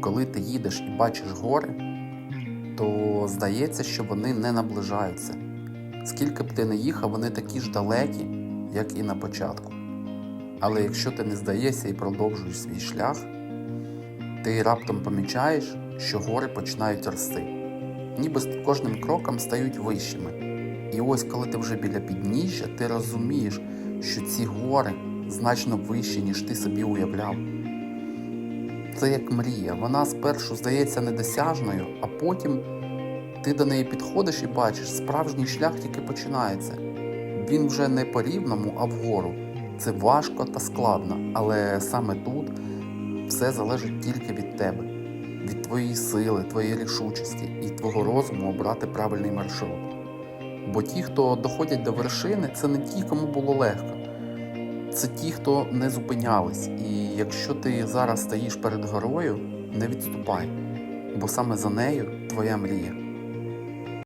Коли ти їдеш і бачиш гори, то здається, що вони не наближаються. Скільки б ти не їхав, вони такі ж далекі, як і на початку. Але якщо ти не здаєшся і продовжуєш свій шлях, ти раптом помічаєш, що гори починають рости, ніби з кожним кроком стають вищими. І ось коли ти вже біля підніжжя, ти розумієш, що ці гори значно вищі, ніж ти собі уявляв. Це як мрія. Вона спершу здається недосяжною, а потім ти до неї підходиш і бачиш, справжній шлях тільки починається. Він вже не по рівному, а вгору. Це важко та складно, але саме тут все залежить тільки від тебе, від твоєї сили, твоєї рішучості і твого розуму обрати правильний маршрут. Бо ті, хто доходять до вершини, це не ті, кому було легко. Це ті, хто не зупинялись. І якщо ти зараз стоїш перед горою, не відступай, бо саме за нею твоя мрія.